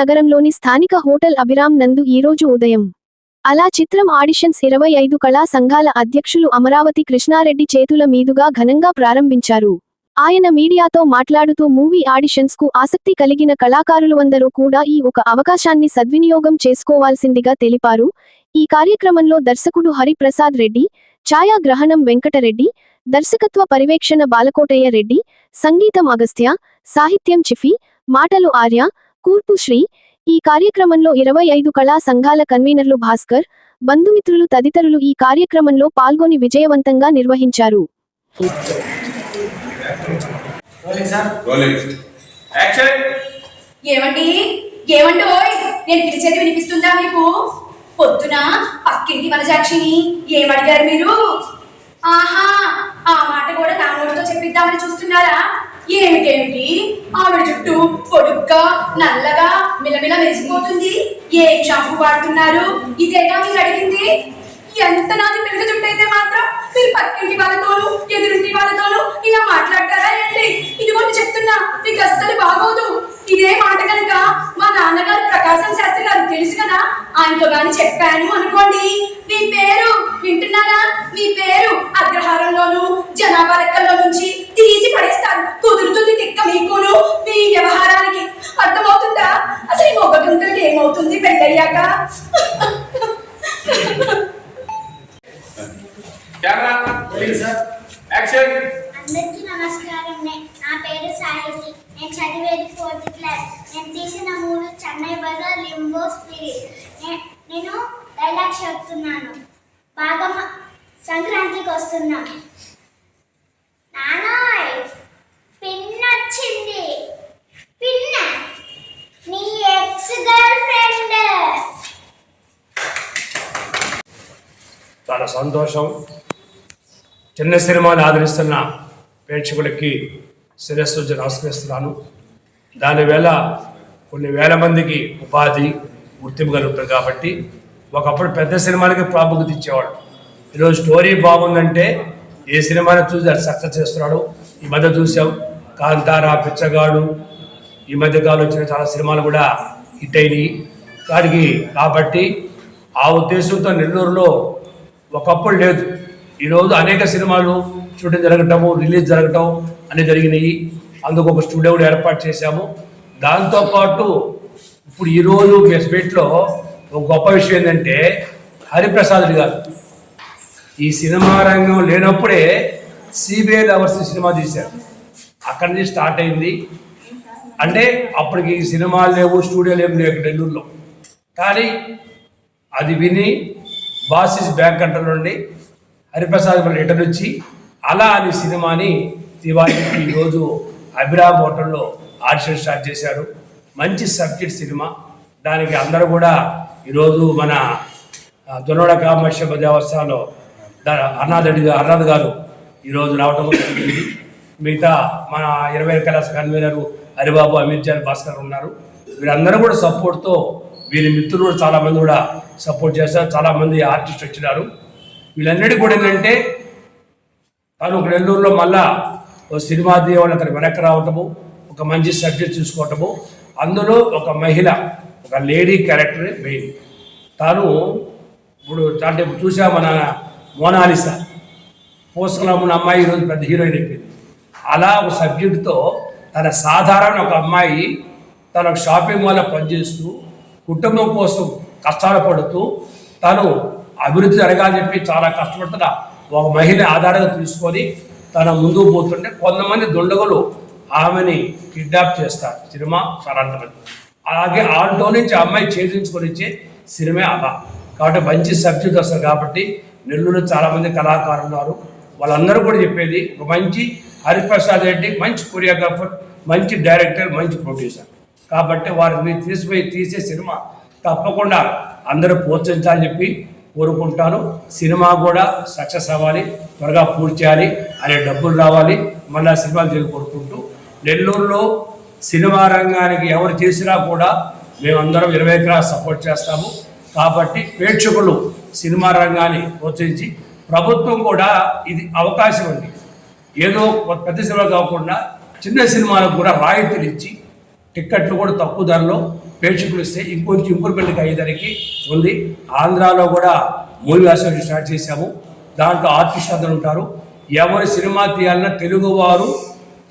నగరంలోని స్థానిక హోటల్ అభిరామ్ నందు ఈరోజు ఉదయం. అలా చిత్రం ఆడిషన్స్ ఇరవై ఐదు కళా సంఘాల అధ్యక్షులు అమరావతి కృష్ణారెడ్డి చేతుల మీదుగా ఘనంగా ప్రారంభించారు. ఆయన మీడియాతో మాట్లాడుతూ మూవీ ఆడిషన్స్కు ఆసక్తి కలిగిన కళాకారులందరూ కూడా ఈ ఒక అవకాశాన్ని సద్వినియోగం చేసుకోవాల్సిందిగా తెలిపారు. ఈ కార్యక్రమంలో దర్శకుడు హరిప్రసాద్ రెడ్డి ఛాయాగ్రహణం వెంకటరెడ్డి దర్శకత్వ పర్యవేక్షణ బాలకోటయ్య రెడ్డి సంగీతం అగస్త్య సాహిత్యం చిఫీ మాటలు ఆర్య కూర్పు శ్రీ. ఈ కార్యక్రమంలో ఇరవై ఐదు కళా సంఘాల కన్వీనర్లు భాస్కర్ బంధుమిత్రులు తదితరులు ఈ కార్యక్రమంలో పాల్గొని విజయవంతంగా నిర్వహించారు. రోలింగ్. Sir rolling action. ఏమండి ఏమండి ఓయ్? నేను పిలిచేది వినిపిస్తుందా మీకు? పొద్దున పక్కింటి వనజాక్షిని ఏమడిగారు మీరు? ఆహా ఆ మాట కూడా నా నోటితో చెప్పిద్దామని చూస్తున్నారా? ఏమిటేమిటి ఆవిడ చుట్టూ పొడుగ్గా నల్లగా మిలమిల మెరిసిపోతుంది ఏ షాంపూ వాడుతున్నారు? ఇదేగా మీరు అడిగింది? ఎంత నాది పిల్లల జుట్టు అయితే మాత్రం మీరు పక్కింటి వాళ్ళతోనూ ఎదురింటి వాళ్ళతోనూ ఇలా మాట్లాడతారా ఏంటి? ఇది కూడా చెప్తున్నా మీకు అస్సలు బాగోదు. ఇదే మాట కనుక మా నాన్నగారు ప్రకాశం శాస్త్రి గారు తెలుసు కదా? ఆయనతో గాని చెప్పాను అనుకోండి. మీ పేరు? Rolling sir. యాక్షన్ అందరికీ నమస్కారం. నే- నా పేరు సాహితి నేను చదివేది ఫోర్త్ క్లాస్ నేను తీసిన movie Chennai bazaar limbo spirit నేను డైలాగ్ చెప్తున్నాను. బాగా సంక్రాంతికి వస్తున్నాం. నానాయ్ పిన్ వచ్చింది పిన్న నీ ఎక్స్ గర్ల్ ఫ్రెండ్ చాలా సంతోషం. చిన్న సినిమాని ఆదరిస్తున్న ప్రేక్షకులకి శిరస్సు నమస్కరిస్తున్నాను దానివేళ కొన్ని వేల మందికి ఉపాధి గుర్తింపు కలుగుతుంది కాబట్టి ఒకప్పుడు పెద్ద సినిమాలకి ప్రాముఖ్యత ఇచ్చేవాడు ఈరోజు స్టోరీ బాగుందంటే ఏ సినిమాని చూసి అది సక్సెస్ చేస్తున్నాడు? ఈ మధ్య చూసాం కాంతారా పిచ్చగాడు. ఈ మధ్య కాలం వచ్చిన చాలా సినిమాలు కూడా హిట్ అయినాయి. దానికి కాబట్టి ఆ ఉద్దేశంతో నెల్లూరులో ఒకప్పుడు లేదు. ఈరోజు అనేక సినిమాలు షూటింగ్ జరగటము రిలీజ్ జరగటం అన్నీ జరిగినాయి. అందుకు ఒక స్టూడియో కూడా ఏర్పాటు చేశాము. దాంతోపాటు ఇప్పుడు ఈరోజు బెస్బెట్లో ఒక గొప్ప విషయం ఏంటంటే హరిప్రసాద్ గారు. ఈ సినిమా రంగం లేనప్పుడే సిబిఐ లవర్స్ సినిమా తీశారు. అక్కడి నుంచి స్టార్ట్ అయింది. అంటే అప్పటికి సినిమాలు లేవు స్టూడియోలు ఏమి లేవు నెల్లూరులో. కానీ అది విని బాసిస్ బ్యాంక్ కంట్రోల్ నుండి హరిప్రసాద్ మళ్ళీ రిటర్న్ వచ్చి అలా అని సినిమాని దివాళీకి ఈరోజు అభిరామ్ హోటల్లో ఆడిషన్ స్టార్ట్ చేశారు. మంచి సబ్జెక్ట్ సినిమా. దానికి అందరూ కూడా ఈరోజు మన ఆ, దొనోడ కామర్షియల్ దేవస్థానంలో అన్నాథడి అన్నాథ్ గారు ఈరోజు రావటం జరిగింది. మిగతా మన ఇరవై కళాశ కన్వీనర్ హరిబాబు అమిత్ జాన్ భాస్కర్ ఉన్నారు. వీరందరూ కూడా సపోర్ట్తో వీరి మిత్రులు కూడా చాలామంది కూడా సపోర్ట్ చేస్తారు చాలామంది ఆర్టిస్ట్ వచ్చినారు. వీళ్ళన్నిటికీ కూడా ఏంటంటే తాను ఒక నెల్లూరులో మళ్ళా ఒక సినిమా దేవుళ్ళు అతను వెనక్కి రావటము ఒక మంచి సబ్జెక్ట్ చూసుకోవటము. అందులో ఒక మహిళ ఒక లేడీ క్యారెక్టర్ మెయిన్. తాను ఇప్పుడు అంటే ఇప్పుడు చూసా మన మోనాలిసా. పోస్కలమ్మున అమ్మాయి ఈరోజు పెద్ద హీరోయిన్ అయిపోయింది. అలా ఒక సబ్జెక్టుతో తన సాధారణ ఒక అమ్మాయి తన ఒక షాపింగ్ మాల్లో పనిచేస్తూ కుటుంబం కోసం కష్టాలు పడుతూ తను అభివృద్ధి జరగాలని చెప్పి చాలా కష్టపడుతున్న ఒక మహిళ ఆధారంగా తీసుకొని తన ముందుకు పోతుంటే కొంతమంది దుండగులు ఆమెని కిడ్నాప్ చేస్తారు. సినిమా చాలా అలాగే ఆటో నుంచి అమ్మాయి ఛేదించుకొని ఇచ్చే సినిమా అలా. కాబట్టి మంచి సబ్జెక్ట్ వస్తుంది కాబట్టి నెల్లూరు చాలామంది కళాకారులు ఉన్నారు. వాళ్ళందరూ కూడా చెప్పేది ఒక మంచి హరిప్రసాద్ రెడ్డి మంచి కొరియోగ్రాఫర్ మంచి డైరెక్టర్ మంచి ప్రొడ్యూసర్. కాబట్టి వారిని తీసిపోయి తీసే సినిమా తప్పకుండా అందరూ ప్రోత్సహించాలని చెప్పి కోరుకుంటాను. సినిమా కూడా సక్సెస్ అవ్వాలి త్వరగా పూర్తి చేయాలి అనే డబ్బులు రావాలి. మళ్ళీ సినిమాలు తిరిగి కోరుకుంటూ నెల్లూరులో సినిమా రంగానికి ఎవరు చేసినా కూడా మేమందరం ఇరవై ఎకరాలు సపోర్ట్ చేస్తాము. కాబట్టి ప్రేక్షకులు సినిమా రంగాన్ని ప్రోత్సహించి ప్రభుత్వం కూడా ఇది అవకాశం ఉంది. ఏదో పెద్ద సినిమా కాకుండా చిన్న సినిమాలకు కూడా రాయితీలు ఇచ్చి టిక్కెట్లు కూడా తక్కువ ధరలో ప్రేక్షకులు ఇస్తే ఇంకొంచెం ఇంప్రూవ్మెంట్ అయ్యేదానికి ఉంది. ఆంధ్రాలో కూడా మూవీ అసోసియేషన్ స్టార్ట్ చేశాము. దాంట్లో ఆర్టిస్ట్ అందరు ఉంటారు. ఎవరు సినిమా తీయాలన్నా తెలుగువారు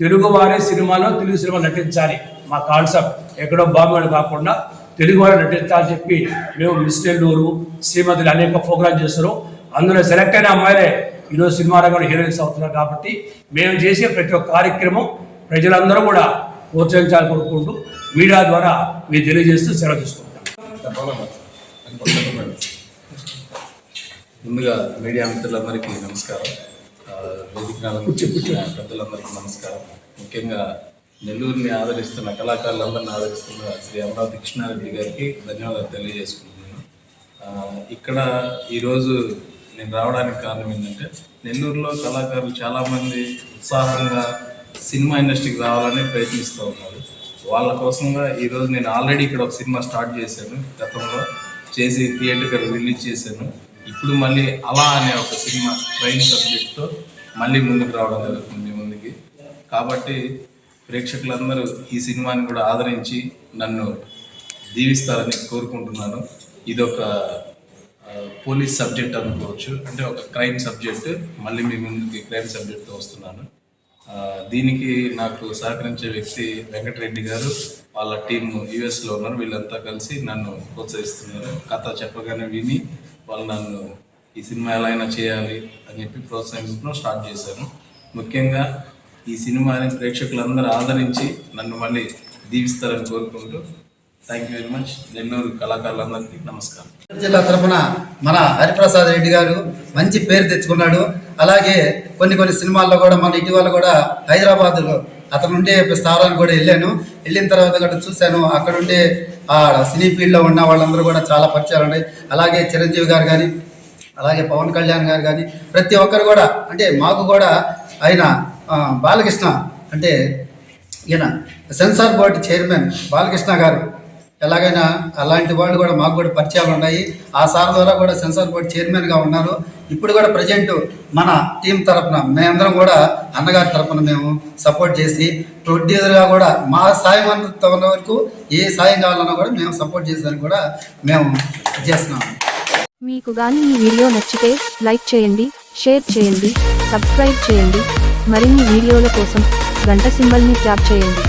తెలుగువారే సినిమాలో తెలుగు సినిమా నటించాలి. మా కాన్సెప్ట్ ఎక్కడో బాంబేలు కాకుండా తెలుగువారు నటించాలని చెప్పి మేము మిస్టెల్లూరు శ్రీమతులు అనేక ప్రోగ్రామ్ చేస్తారు అందులో సెలెక్ట్ అయిన అమ్మాయిలే ఈరోజు సినిమా రంగంలో హీరోయిన్స్ అవుతున్నారు కాబట్టి మేము చేసే ప్రతి ఒక్క కార్యక్రమం ప్రజలందరూ కూడా ప్రోత్సహించాలని కోరుకుంటూ మీడియా ద్వారా మీరు తెలియజేస్తూ సెలవు తీసుకుంటాం. ముందుగా మీడియా మిత్రులందరికీ నమస్కారం. ఆ, వేదికను అలంకరించిన పెద్దలందరికీ నమస్కారం. ముఖ్యంగా నెల్లూరుని ఆదరిస్తున్న కళాకారులందరినీ ఆదరిస్తున్న శ్రీ అమరావతి కృష్ణారెడ్డి గారికి ధన్యవాదాలు తెలియజేసుకుంటున్నాను. ఇక్కడ ఈరోజు నేను రావడానికి కారణం ఏంటంటే నెల్లూరులో కళాకారులు చాలామంది ఉత్సాహంగా సినిమా ఇండస్ట్రీకి రావాలని ప్రయత్నిస్తూ ఉన్నారు. వాళ్ళ కోసంగా ఈరోజు నేను ఆల్రెడీ ఇక్కడ ఒక సినిమా స్టార్ట్ చేశాను గతంలో. చేసి థియేటర్కి రిలీజ్ చేశాను. ఇప్పుడు మళ్ళీ అలా అనే ఒక సినిమా ట్రైన్ సబ్జెక్ట్తో మళ్ళీ ముందుకు రావడం జరుగుతుంది ముందుకి. కాబట్టి ప్రేక్షకులందరూ ఈ సినిమాని కూడా ఆదరించి నన్ను దీవిస్తారని కోరుకుంటున్నాను. ఇది ఒక పోలీస్ సబ్జెక్ట్ అనుకోవచ్చు అంటే ఒక క్రైమ్ సబ్జెక్ట్. మళ్ళీ మీ ముందుకి క్రైమ్ సబ్జెక్ట్తో వస్తున్నాను. దీనికి నాకు సహకరించే వ్యక్తి వెంకటరెడ్డి గారు వాళ్ళ టీం యుఎస్లో ఉన్నారు. వీళ్ళంతా కలిసి నన్ను ప్రోత్సహిస్తున్నారు. కథ చెప్పగానే విని వాళ్ళు నన్ను ఈ సినిమా ఎలా అయినా చేయాలి అని చెప్పి ప్రోత్సహించడం స్టార్ట్ చేశాను. ముఖ్యంగా ఈ సినిమాని ప్రేక్షకులందరూ ఆదరించి నన్ను మళ్ళీ దీవిస్తారని కోరుకుంటూ thank you very much Nellore కళాకారులందరికీ నమస్కారం. జిల్లా తరఫున మన హరిప్రసాద్ రెడ్డి గారు మంచి పేరు తెచ్చుకున్నాడు. అలాగే కొన్ని కొన్ని సినిమాల్లో కూడా మన ఇటీవల కూడా హైదరాబాద్లో అతను ఉండే స్థానానికి కూడా వెళ్ళాను. వెళ్ళిన తర్వాత కూడా చూశాను. అక్కడ ఉండే ఆ సినీ ఫీల్డ్లో ఉన్న వాళ్ళందరూ కూడా చాలా పరిచయాలు ఉన్నాయి. అలాగే చిరంజీవి గారు కానీ అలాగే పవన్ కళ్యాణ్ గారు కానీ ప్రతి ఒక్కరు కూడా అంటే మాకు కూడా ఆయన బాలకృష్ణ అంటే ఈయన సెన్సార్ బోర్డు చైర్మన్ బాలకృష్ణ గారు. ఎలాగైనా అలాంటి వాళ్ళు కూడా మాకు కూడా పరిచయాలు ఉన్నాయి. ఆ సార్ ద్వారా కూడా సెన్సార్ బోర్డు చైర్మన్గా ఉన్నారు. ఇప్పుడు కూడా ప్రజెంట్ మన టీం తరఫున మేమందరం కూడా అన్నగారి తరపున మేము సపోర్ట్ చేసి ప్రొడ్యూసర్గా కూడా మా సాయం అంత వరకు ఏ సాయం కావాలన్నా కూడా మేము సపోర్ట్ చేసేదానికి కూడా మేము చేస్తున్నాము మీకు కానీ ఈ వీడియో నచ్చితే లైక్ చేయండి షేర్ చేయండి సబ్స్క్రైబ్ చేయండి. మరిన్ని వీడియోల కోసం గంట సింబల్ని ట్యాప్ చేయండి.